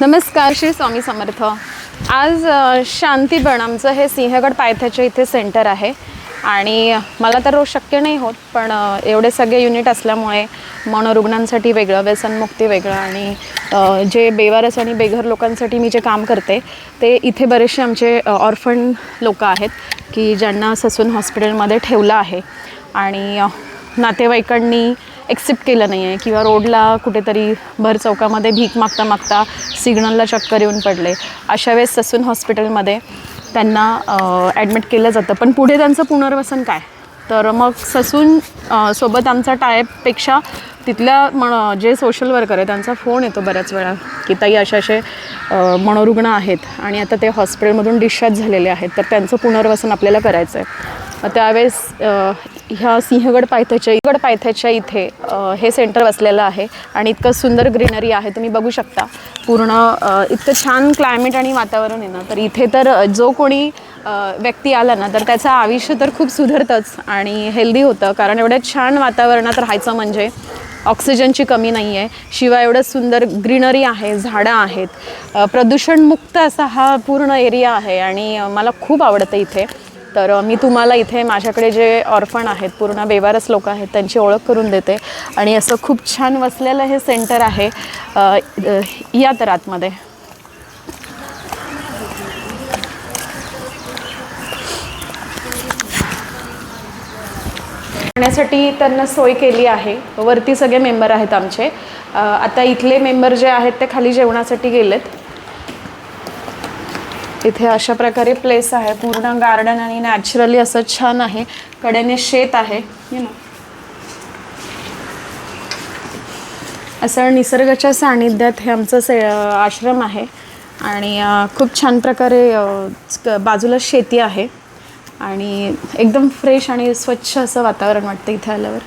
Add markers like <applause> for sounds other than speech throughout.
नमस्कार श्री स्वामी समर्थ. आज अ, आमचं हे सिंहगड पायथ्याच्या इथे सेंटर आहे. आणि मला तर रोज शक्य नाही होत पण एवढे सगळे युनिट असल्यामुळे मनोरुग्णांसाठी वेगळं व्यसनमुक्ती वेगळं आणि जे बेवारस आणि बेघर लोकांसाठी मी जे काम करते ते इथे बरेचसे आमचे ऑर्फन लोक आहेत की ज्यांना ससून हॉस्पिटलमध्ये ठेवलं आहे. आणि नातेवाईकांनी एक्सेप्ट केलं नाही आहे किंवा रोडला कुठेतरी भर चौकामध्ये भीक मागता मागता सिग्नलला चक्कर येऊन पडले. अशा वेळेस ससून हॉस्पिटलमध्ये त्यांना ॲडमिट केलं जातं. पण पुढे त्यांचं पुनर्वसन काय? तर मग ससून सोबत आमचा टायपेक्षा तिथल्या मण जे सोशल वर्कर आहे त्यांचा फोन येतो बऱ्याच वेळा की ताई असे असे मनोरुग्ण आहेत आणि आता ते हॉस्पिटलमधून डिस्चार्ज झालेले आहेत. तर त्यांचं पुनर्वसन आपल्याला करायचं आहे त्यावेळेस ह्या सिंहगड पायथ्याच्या गड पायथ्याच्या इथे हे सेंटर बसलेलं आहे आणि इतकं सुंदर ग्रीनरी आहे तुम्ही बघू शकता. पूर्ण इतकं छान क्लायमेट आणि वातावरण आहे ना तर इथे तर जो कोणी व्यक्ती आला ना तर त्याचं आयुष्य तर खूप सुधारतंच आणि हेल्दी होतं कारण एवढ्या छान वातावरणात राहायचं म्हणजे ऑक्सिजनची कमी नाही आहे. शिवाय एवढं सुंदर ग्रीनरी आहे झाडं आहेत. प्रदूषणमुक्त असा हा पूर्ण एरिया आहे आणि मला खूप आवडतं इथे. तर मी तुम्हाला इथे माझ्याकडे जे ऑर्फण आहेत पूर्ण बेवारस लोक आहेत त्यांची ओळख करून देते. आणि असं खूप छान वसलेलं हे सेंटर आहे या तर आतमध्ये राहण्यासाठी त्यांना सोय केली आहे. वरती सगळे मेंबर आहेत आमचे. आता इथले मेंबर जे आहेत ते खाली जेवणासाठी गेलेत. इथे अशा प्रकारे प्लेस आहे. पूर्ण गार्डन आणि नॅचरली असं छान आहे. कडेने शेत आहे. you असं निसर्गाच्या सानिध्यात हे आमचं से आश्रम आहे. आणि खूप छान प्रकारे क- बाजूला शेती आहे. आणि एकदम फ्रेश आणि स्वच्छ असं वातावरण वाटतं इथे आल्यावर.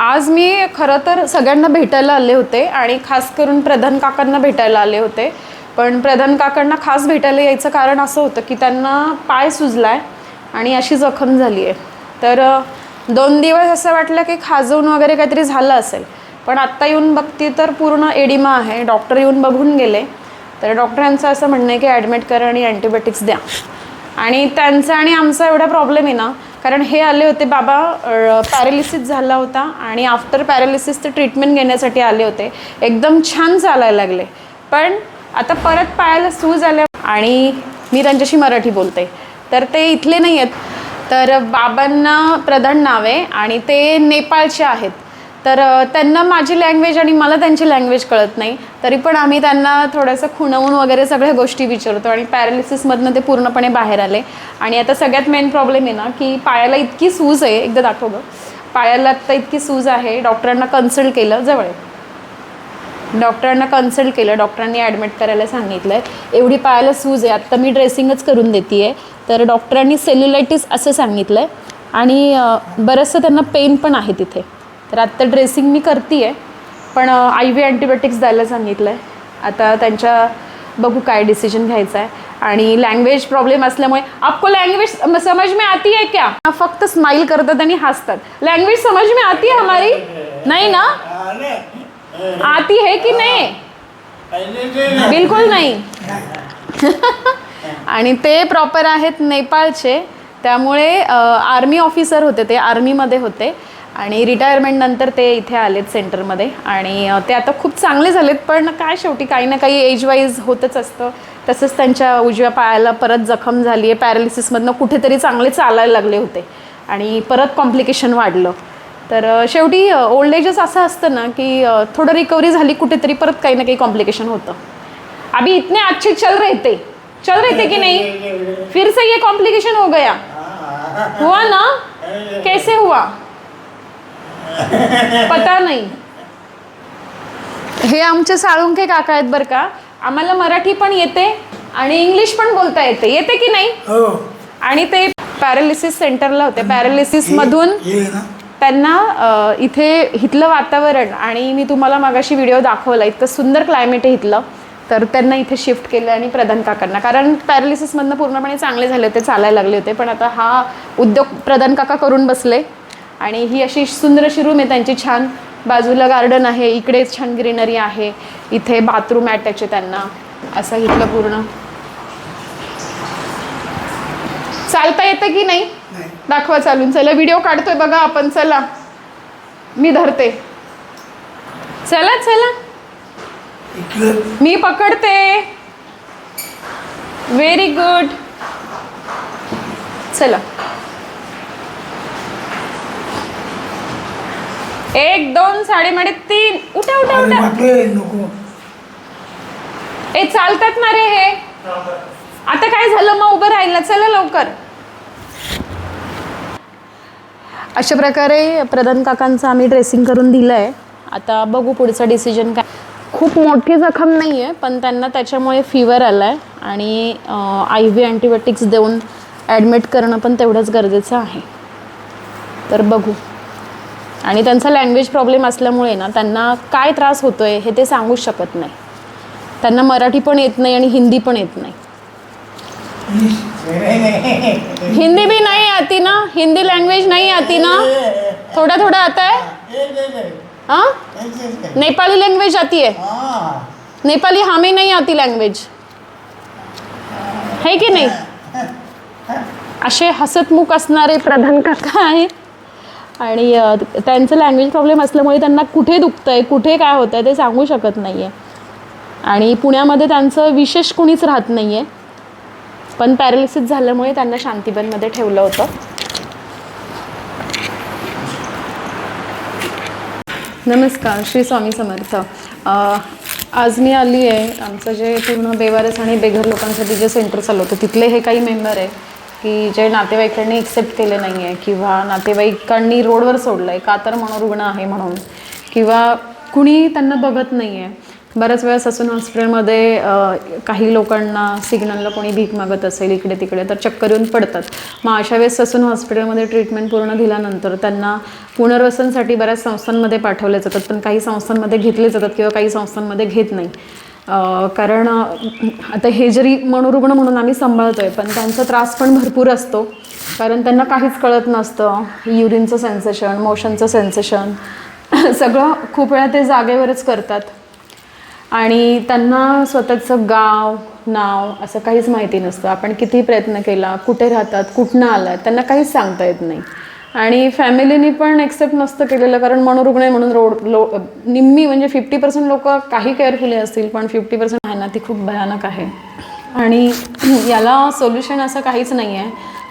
आज मी खरं तर सगळ्यांना भेटायला आले होते आणि खास करून प्रधान काकांना भेटायला आले होते. पण प्रधान काकांना खास भेटायला यायचं कारण असं होतं की त्यांना पाय सुजलाय आणि अशी जखम झाली आहे तर दोन दिवस असं वाटलं की खाजवून वगैरे काहीतरी झालं असेल. पण आत्ता येऊन बघते तर पूर्ण एडिमा आहे. डॉक्टर येऊन बघून गेले. तर डॉक्टरांचं असं म्हणणं आहे की ॲडमिट करा आणि अँटीबायोटिक्स द्या. आणि त्यांचा आणि आमचा एवढा प्रॉब्लेम आहे ना कारण हे आले होते बाबा पॅरालिसिस झाला होता आणि आफ्टर पॅरालिसिसचं ट्रीटमेंट घेण्यासाठी आले होते. एकदम छान चालायला लागले. पण आता परत पायाला सूज आल्या आणि मी त्यांच्याशी मराठी बोलते. तर ते इथले नाही आहेत तर बाबांना प्रधान नाव आहे आणि ते नेपाळचे आहेत. तर त्यांना माझी लँग्वेज आणि मला त्यांची लँग्वेज कळत नाही. तरी पण आम्ही त्यांना थोडंसं खुणवून वगैरे सगळ्या गोष्टी विचारतो आणि पॅरालिसिसमधनं ते पूर्णपणे बाहेर आले. आणि आता सगळ्यात मेन प्रॉब्लेम आहे ना की पायाला इतकी सूज आहे एकदा दाखव गं. पायाला आत्ता इतकी सूज आहे डॉक्टरांना कन्सल्ट केलं जवळ. आहे. डॉक्टरांना कन्सल्ट केलं डॉक्टरांनी ॲडमिट करायला सांगितलं आहे एवढी पायाला सूज आहे आत्ता मी ड्रेसिंगच करून देते आहे तर डॉक्टरांनी सेल्युलायटिस असं सांगितलं आहे आणि बरंचसं त्यांना पेन पण आहे तिथे. तर आत्ता ड्रेसिंग मी करते आहे पण आय व्ही अँटीबायोटिक्स द्यायला सांगितलं आहे आता त्यांच्या बघू काय डिसिजन घ्यायचं आहे आणि लँग्वेज प्रॉब्लेम असल्यामुळे आपको लँग्वेज समज में आती है क्या? फक्त स्माईल करतात आणि हसतात. लँग्वेज समज में आती है हमारी? नाही ना? आती है की नाही? बिलकुल नाही. <laughs> आणि ते प्रॉपर आहेत नेपाळचे. त्यामुळे आर्मी ऑफिसर होते ते आर्मीमध्ये होते. आणि रिटायरमेंट नंतर ते इथे आलेत सेंटरमध्ये आणि ते आता खूप चांगले झालेत पण काय शेवटी काही ना काही एज वाईज होतच असतं. तसंच त्यांच्या उजव्या पायाला परत जखम झाली आहे पॅरालिसिसमधनं कुठेतरी चांगले चालायला लागले होते. आणि परत कॉम्प्लिकेशन वाढलं. तर शेवटी ओल्ड एजच असं असतं ना की थोडं रिकव्हरी झाली कुठेतरी परत काही ना काही कॉम्प्लिकेशन होतं. अभी इतने अच्छे चल रहे थे. चल रहे थे कि नहीं? फिर से ये कॉम्प्लिकेशन हो गया. हुआ ना? <laughs> कैसे हुआ? पता नाही. हे आमचे साळुंखे काका आहेत बरं का. आम्हाला मराठी पण येते आणि इंग्लिश पण बोलता येते. येते की नाही? हो. आणि ते पॅरालिसिस सेंटरला होते. पॅरालिसिस मधून त्यांना इथे इथलं वातावरण आणि मी तुम्हाला मागाशी व्हिडिओ दाखवला. इतकं सुंदर क्लायमेट आहे इथलं तर त्यांना इथे शिफ्ट केलं आणि प्रधान काकांना. कारण पॅरालिसिसमधनं पूर्णपणे चांगले झाले होते चालायला लागले होते. पण आता हा उद्योग प्रधान काका करून बसले. आणि ही अशी सुंदर अशी रूम आहे त्यांची छान बाजूला गार्डन आहे इकडे छान ग्रीनरी आहे इथे बाथरूम अटॅच आहे त्यांना. असं इथलं पूर्ण. चालता येतं की नाही? दाखवा चालून. चला व्हिडिओ काढतोय बघा आपण. चला. मी धरते. चला चला. मी पकडते. व्हेरी गुड चला. एक दोन साडेमाडे तीन. उठा उठा अरे उठा. बापरे नको. ए चालतात ना रे हे. आता काय झालं? मग उभं राहिलं चला लवकर. अशा प्रकारे प्रधान काकांचं आम्ही ड्रेसिंग करून दिलं आहे आता बघू पुढचं डिसिजन काय. खूप मोठी जखम नाही आहे पण त्यांना त्याच्यामुळे फिवर आला आहे आणि आय व्ही अँटीबायोटिक्स देऊन ॲडमिट करणं पण तेवढंच गरजेचं आहे. तर बघू. आणि त्यांचा लँग्वेज प्रॉब्लेम असल्यामुळे ना त्यांना काय त्रास होतो आहे हे ते सांगूच शकत नाही. त्यांना मराठी पण येत नाही आणि हिंदी पण येत नाही. हिंदी भी नाही आती ना. हिंदी लँग्वेज नाही आती ना. थोड़ा थोड़ा आता है हाँ नेपाली लँग्वेज आती है नेपाली हमें नहीं आती लँग्वेज है की नाही? असे हसतमुख असणारे प्रधान काका आहे आणि त्यांचं लँग्वेज प्रॉब्लेम असल्यामुळे त्यांना कुठे दुखतं आहे कुठे काय होतं आहे ते सांगू शकत नाही आहे आणि पुण्यामध्ये त्यांचं विशेष कुणीच राहत नाही आहे पण पॅरालिसिस झाल्यामुळे त्यांना शांतीबनमध्ये ठेवलं होतं. नमस्कार श्री स्वामी समर्थ. आज मी आली आहे आमचं जे पूर्ण बेवारस आणि बेघर लोकांसाठी जे सेंटर चालवतं तिथले हे काही मेंबर आहे की जे नातेवाईकांनी एक्सेप्ट केले नाही आहे किंवा नातेवाईकांनी रोडवर सोडलं आहे का तर मनोरुग्ण आहे म्हणून. किंवा कुणी त्यांना बघत नाही आहे बऱ्याच वेळा ससून हॉस्पिटलमध्ये काही लोकांना सिग्नलला कोणी भीक मागत असेल इकडे तिकडे तर चक्कर येऊन पडतात. मग अशा वेळेस ससून हॉस्पिटलमध्ये ट्रीटमेंट पूर्ण दिल्यानंतर त्यांना पुनर्वसनसाठी बऱ्याच संस्थांमध्ये पाठवले जातात पण काही संस्थांमध्ये घेतले जातात किंवा काही संस्थांमध्ये घेत नाही. कारण आता हे जरी मनोरुग्ण म्हणून आम्ही सांभाळतो आहे पण त्यांचा त्रास पण भरपूर असतो. कारण त्यांना काहीच कळत नसतं. युरिनचं सेन्सेशन मोशनचं सेन्सेशन <laughs> सगळं खूप वेळा ते जागेवरच करतात. आणि त्यांना स्वतःचं गाव नाव असं काहीच माहिती नसतं. आपण किती प्रयत्न केला कुठे राहतात कुठनं आलात त्यांना काहीच सांगता येत नाही. आणि फॅमिलीनी पण एक्सेप्ट नसतं केलेलं कारण मनोरुग्ण आहे म्हणून रोड लो निम्मी म्हणजे फिफ्टी पर्सेंट लोक काही केअरफुली असतील पण फिफ्टी पर्सेंट आहे ना ती खूप भयानक आहे. आणि याला सोल्युशन असं काहीच नाही आहे.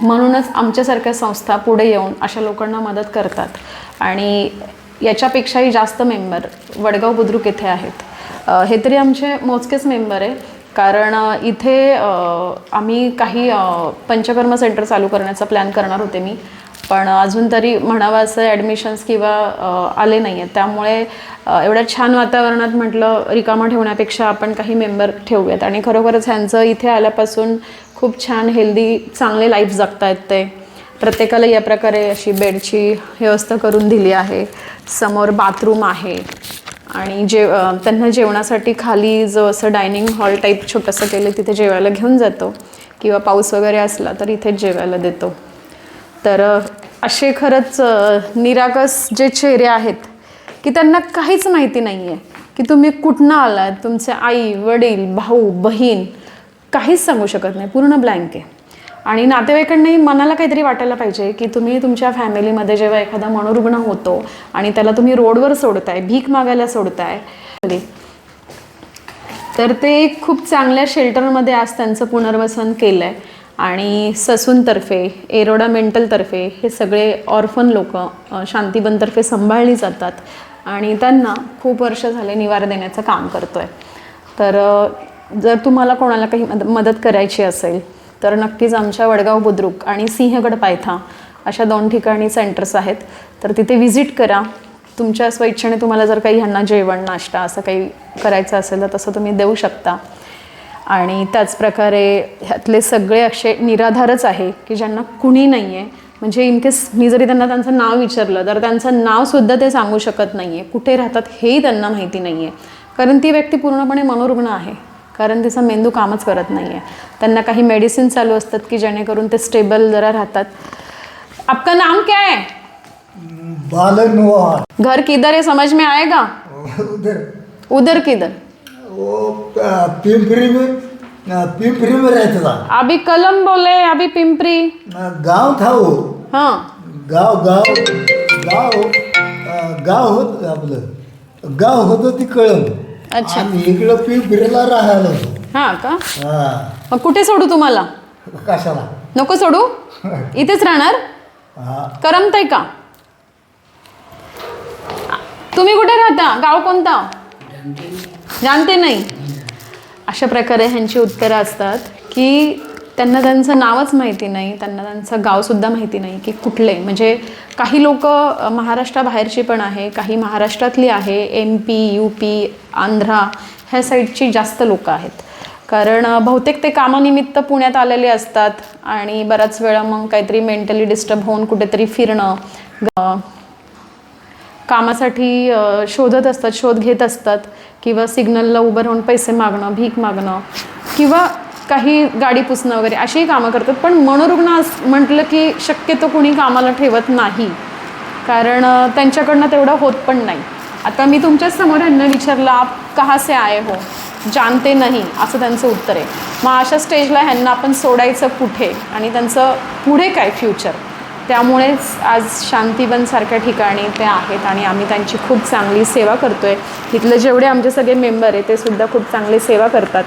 म्हणूनच आमच्यासारख्या संस्था पुढे येऊन अशा लोकांना मदत करतात. आणि याच्यापेक्षाही जास्त मेंबर वडगाव बुद्रुक येथे आहेत. हे तरी आमचे मोजकेच मेंबर आहे. कारण इथे आम्ही काही पंचकर्म सेंटर चालू करण्याचा प्लॅन करणार होते मी. पण अजून तरी म्हणावं असं ॲडमिशन्स किंवा आले नाही आहेत त्यामुळे एवढ्या छान वातावरणात म्हटलं रिकामं ठेवण्यापेक्षा आपण काही मेंबर ठेवूयात. आणि खरोखरच ह्यांचं इथे आल्यापासून खूप छान हेल्दी चांगले लाईफ जगतायत ते. प्रत्येकाला या प्रकारे अशी बेडची व्यवस्था करून दिली आहे. समोर बाथरूम आहे. आणि जे त्यांना जेवणासाठी खाली जो असं डायनिंग हॉल टाईप छोटंसं केलं तिथे जेवायला घेऊन जातो. किंवा पाऊस वगैरे असला तर इथेच जेवायला देतो. तर असे खरंच निराकस निरागस जे चेहरे आहेत की त्यांना काहीच माहिती नाही आहे की तुम्ही कुठनं आलात तुमचे आई वडील भाऊ बहीण काहीच सांगू शकत नाही पूर्ण ब्लँक आहे. आणि नातेवाईकांनाही मनाला काहीतरी वाटायला पाहिजे की तुम्ही तुमच्या फॅमिलीमध्ये जेव्हा एखादा मनोरुग्ण होतो आणि त्याला तुम्ही रोडवर सोडताय भीक मागायला सोडताय तर ते खूप चांगल्या शेल्टरमध्ये आज त्यांचं पुनर्वसन केलं आहे आणि ससूनतर्फे एरोडा मेंटलतर्फे हे सगळे ऑर्फन लोक शांतीबनतर्फे सांभाळली जातात आणि त्यांना खूप वर्ष झाले निवारा देण्याचं काम करतो आहे तर जर तुम्हाला कोणाला काही मद मदत करायची असेल तर नक्कीच आमच्या वडगाव बुद्रुक आणि सिंहगड पायथा अशा दोन ठिकाणी सेंटर्स आहेत. तर तिथे व्हिजिट करा. तुमच्या स्वइच्छेने तुम्हाला जर काही ह्यांना जेवण नाश्ता असं काही करायचं असेल तर तसं तुम्ही देऊ शकता. आणि त्याचप्रकारे ह्यातले सगळे असे निराधारच आहे की ज्यांना कुणी नाही आहे म्हणजे इन केस मी जरी त्यांना त्यांचं नाव विचारलं तर त्यांचं नावसुद्धा ते सांगू शकत नाही आहे कुठे राहतात हेही त्यांना माहिती नाही आहे कारण ती व्यक्ती पूर्णपणे मनोरुग्ण आहे. कारण तिचा मेंदू कामच करत नाही आहे त्यांना काही मेडिसिन चालू असतात की जेणेकरून ते स्टेबल जरा राहतात. आपका नाम क्या है? बालन हुआ घर किधर है समझ में आएगा? उधर. उधर किधर? वो पिंपरी में पिंपरी में रहता था अभी कलम बोले अभी पिंपरी. गांव था वो हां. गाव गाव गाव गाव होत आपलं. गाव होतं ती कळम अच्छा. आणि इकडं पिंपरीला राहायला होतो. हां का? हा. मग कुठे सोडू तुम्हाला? कशाला? नको सोडू? इथेच राहणार? हा. करमतंय का? तुम्ही कुठे राहता? गाव कोणता? जाणते नाही. अशा प्रकारे ह्यांची उत्तरं असतात की त्यांना त्यांचं नावच माहिती नाही त्यांना त्यांचं गावसुद्धा माहिती नाही की कुठले. म्हणजे काही लोक महाराष्ट्राबाहेरची पण आहे काही महाराष्ट्रातली आहे M P U P Andhra ह्या साईडची जास्त लोकं आहेत. कारण बहुतेक ते कामानिमित्त पुण्यात आलेले असतात आणि बराच वेळा मग काहीतरी मेंटली डिस्टर्ब होऊन कुठेतरी फिरणं ग- कामासाठी शोधत असतात शोध घेत असतात किंवा सिग्नलला उभं राहून पैसे मागणं भीक मागणं किंवा काही गाडी पुसणं वगैरे अशीही कामं करतात. पण मनोरुग्ण असं म्हटलं की शक्यतो कोणी कामाला ठेवत नाही. कारण त्यांच्याकडनं तेवढं होत पण नाही. आता मी तुमच्याच समोर ह्यांना विचारलं आप कहा से आए हो? जानते नाही असं त्यांचं उत्तर आहे. मग अशा स्टेजला ह्यांना आपण सोडायचं कुठे? आणि त्यांचं पुढे काय फ्युचर त्यामुळेच आज शांतीवनसारख्या ठिकाणी ते आहेत आणि आम्ही त्यांची खूप चांगली सेवा करतो आहे तिथले जेवढे आमचे सगळे मेंबर आहे ते सुद्धा खूप चांगली सेवा करतात.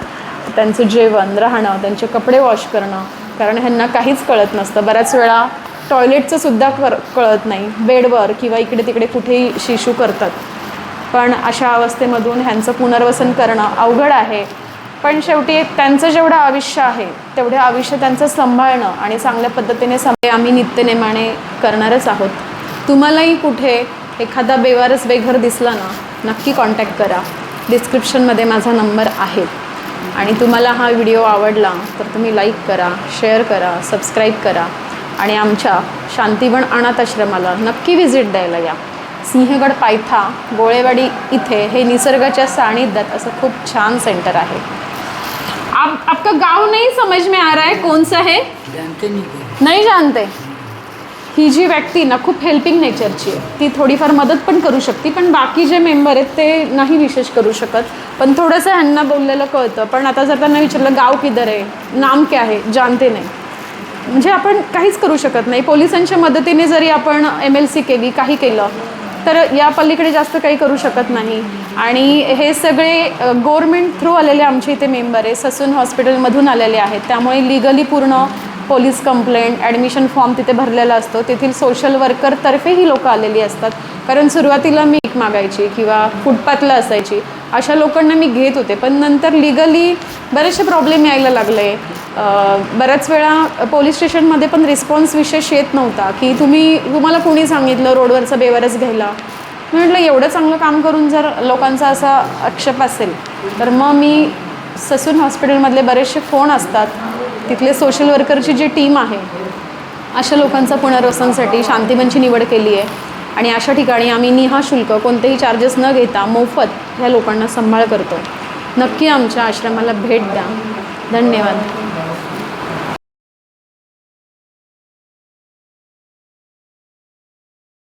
त्यांचं जेवण राहणं त्यांचे कपडे वॉश करणं कारण ह्यांना काहीच कळत नसतं. बऱ्याच वेळा टॉयलेटचं सुद्धा कर कळत नाही. बेडवर किंवा इकडे तिकडे कुठेही शिशू करतात. पण अशा अवस्थेमधून ह्यांचं पुनर्वसन करणं अवघड आहे. पण शेवटी त्यांचं जेवढं आयुष्य आहे तेवढे आयुष्य त्यांचं सांभाळणं आणि चांगल्या पद्धतीने सांभाळ आम्ही नित्यनेमाने करणारच आहोत. तुम्हालाही कुठे एखादा बेवारस बेघर दिसला ना नक्की कॉन्टॅक्ट करा. डिस्क्रिप्शनमध्ये माझा नंबर आहे. आणि तुम्हाला हा व्हिडिओ आवडला तर तुम्ही लाईक करा शेअर करा सबस्क्राईब करा. आणि आमच्या शांतीवन अनाथ आश्रमाला नक्की व्हिजिट द्यायला या. सिंहगड पायथा गोळेवाडी इथे हे निसर्गाच्या सानिध्यात असं खूप छान सेंटर आहे. आप आपका गाव नहीं समझ में आ रहा है कौन सा है? जानते नहीं नाही जानते? ही जी व्यक्ती ना खूप हेल्पिंग नेचरची आहे ती थोडीफार मदत पण करू शकते पण बाकी जे मेंबर आहेत ते नाही विशेष करू शकत. पण थोडंसं ह्यांना बोललेलं कळतं. पण आता जर त्यांना विचारलं गाव किधर आहे? नाम क्या आहे? जानते नाही. म्हणजे आपण काहीच करू शकत नाही. पोलिसांच्या मदतीने जरी आपण एम एल सी केली काही केलं तर या पलीकडे जास्त काही करू शकत नाही. आणि हे सगळे गव्हर्मेंट थ्रू आलेले आमचे इथे मेंबर आहे. ससून हॉस्पिटलमधून आलेले आहेत. त्यामुळे लिगली पूर्ण पोलीस कंप्लेंट ॲडमिशन फॉर्म तिथे भरलेला असतो. तेथील सोशल वर्करतर्फे ही लोकं आलेली असतात. कारण सुरुवातीला मी मागायची किंवा फुटपाथला असायची. अशा लोकांना मी घेत होते. पण नंतर लिगली बरेचसे प्रॉब्लेम यायला लागले. बऱ्याच वेळा पोलीस स्टेशनमध्ये पण रिस्पॉन्स विशेष येत नव्हता की तुम्ही तुम्हाला कोणी सांगितलं रोडवरचा बेवारस घ्यायला? मी म्हटलं एवढं चांगलं काम करून जर लोकांचा असा आक्षेप असेल तर मग मी ससून हॉस्पिटलमधले बरेचसे फोन असतात तिथले सोशल वर्करची जी टीम आहे अशा लोकांचा पुनर्वसनसाठी शांतीमनची निवड केली आहे आणि अशा ठिकाणी आम्ही निहा शुल्क कोणतेही चार्जेस न घेता मोफत ह्या लोकांना सांभाळ करतो. नक्की आमच्या आश्रमाला भेट द्या. धन्यवाद.